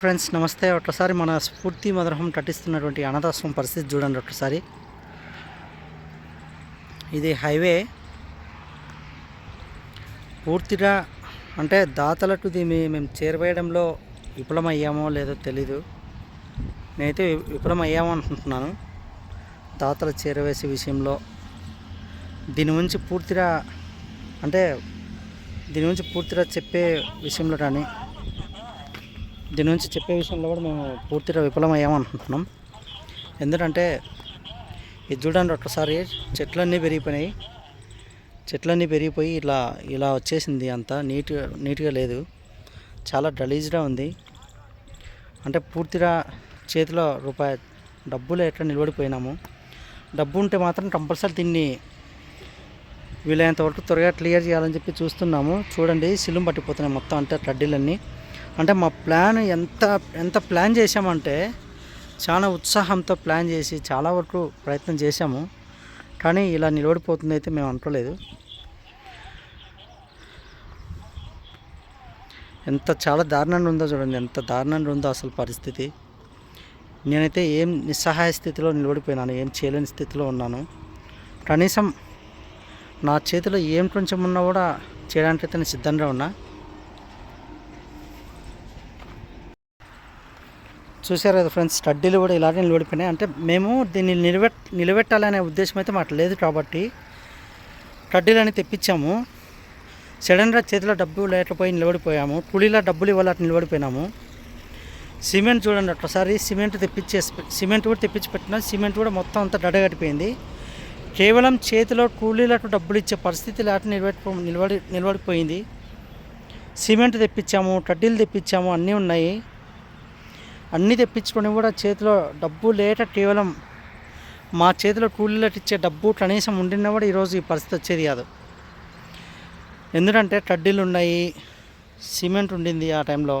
Friends నమస్తే. ఒకసారి మన స్ఫూర్తి మధురహం నటిస్తున్నటువంటి అనాథాశ్రమం పరిస్థితి చూడండి ఒకసారి ఇది హైవే. పూర్తిగా అంటే దాతలకు దీన్ని మేము చేరవేయడంలో విఫలమయ్యామో లేదో తెలీదు. నేనైతే విఫలమయ్యామో అనుకుంటున్నాను. దాతలు చేరవేసే విషయంలో. దీని గురించి పూర్తిగా అంటే దీని గురించి పూర్తిగా చెప్పే విషయంలో కానీ దీని నుంచి చెప్పే విషయంలో కూడా మేము పూర్తిగా విఫలమయ్యామనుకుంటున్నాం. ఎందుకంటే ఇది చూడండి ఒక్కసారి చెట్లన్నీ పెరిగిపోయినాయి. చెట్లన్నీ పెరిగిపోయి ఇలా ఇలా వచ్చేసింది అంతా. నీట్గా నీట్గా లేదు. చాలా గలీజ్గా ఉంది. అంటే పూర్తిగా చేతిలో రూపాయి డబ్బులు ఎట్లా నిలబడిపోయినాము. డబ్బు ఉంటే మాత్రం కంపల్సరీ దీన్ని వీలైనంత వరకు త్వరగా క్లియర్ చేయాలని చెప్పి చూస్తున్నాము. చూడండి సిలుం పట్టిపోతున్నాయి మొత్తం అంటే కడ్డీలన్నీ అంటే మా ప్లాన్ ఎంత ఎంత ప్లాన్ చేశామంటే చాలా ఉత్సాహంతో ప్లాన్ చేసి చాలా వరకు ప్రయత్నం చేశాము. కానీ ఇలా నిలబడిపోతుంది అయితే మేము అనుకోలేదు. ఎంత చాలా దారుణంగా ఉందో చూడండి ఎంత దారుణంగా ఉందో అసలు పరిస్థితి. నేనైతే ఏం నిస్సహాయ స్థితిలో నిలబడిపోయినాను ఏం చేయలేని స్థితిలో ఉన్నాను. కనీసం నా చేతిలో ఏం కొంచెం ఉన్నా కూడా చేయడానికి అయితే నేను సిద్ధంగా ఉన్నా. చూసారు కదా ఫ్రెండ్స్ స్టడ్డీలు కూడా ఇలాగే నిలబడిపోయినాయి. అంటే మేము దీన్ని నిలబెట్ నిలబెట్టాలనే ఉద్దేశం అయితే మాకు లేదు కాబట్టి కడ్డీలని తెప్పించాము. సడన్గా చేతిలో డబ్బు లేకపోయి నిలబడిపోయాము. కూలీలో డబ్బులు ఇవ్వాలని నిలబడిపోయినాము. సిమెంట్ చూడండి ఒకసారి సిమెంట్ తెప్పించేసి సిమెంట్ కూడా తెప్పించి పెట్టినా. సిమెంట్ కూడా మొత్తం అంతా గడ్డగట్టిపోయింది కేవలం చేతిలో కూలీలకు డబ్బులు ఇచ్చే పరిస్థితి లేక నిలబెట్టుకో నిలబడి నిలబడిపోయింది. సిమెంట్ తెప్పించాము కడ్డీలు తెప్పించాము అన్నీ ఉన్నాయి. అన్నీ తెప్పించుకొని కూడా చేతిలో డబ్బు లేట కేవలం మా చేతిలో కూలీలకు ఇచ్చే డబ్బు కనీసం ఉండినా కూడా ఈరోజు ఈ పరిస్థితి వచ్చేది కాదు. ఎందుకంటే కడ్డీలు ఉన్నాయి సిమెంట్ ఉండింది ఆ టైంలో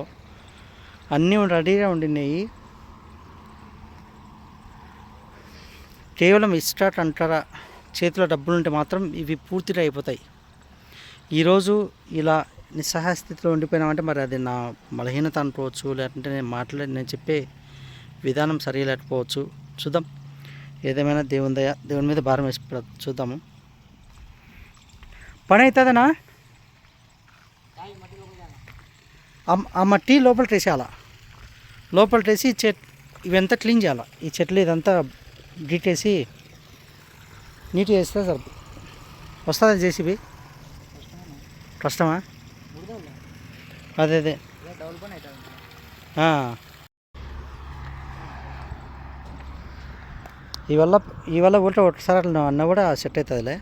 అన్నీ రెడీగా ఉండినాయి కేవలం ఇస్టాట్ అంటారా చేతిలో డబ్బులు ఉంటే మాత్రం ఇవి పూర్తిగా అయిపోతాయి. ఈరోజు ఇలా నిస్సహాయ స్థితిలో ఉండిపోయినామంటే మరి అది నా బలహీనత అనుకోవచ్చు లేదంటే నేను మాట్లాడి నేను చెప్పే విధానం సరి లేకపోవచ్చు చూద్దాం. ఏదేమైనా దేవుని దయ దేవుని మీద భారం వేసి చూద్దాము. పని అవుతుందనా ఆ- మట్టి లోపల వేసేయాల లోపల వేసి చెట్ ఇవంతా క్లీన్ చేయాలి. ఈ చెట్లు ఇదంతా గీటేసి నీట్గా వేస్తే సార్ వస్తుందా జేసీబీ? కష్టమా? అదే అదే ఆ. ఇవల్ల ఊట కూడా ఒకసారి అట్లా అన్న కూడా సెట్ అవుతుందిలే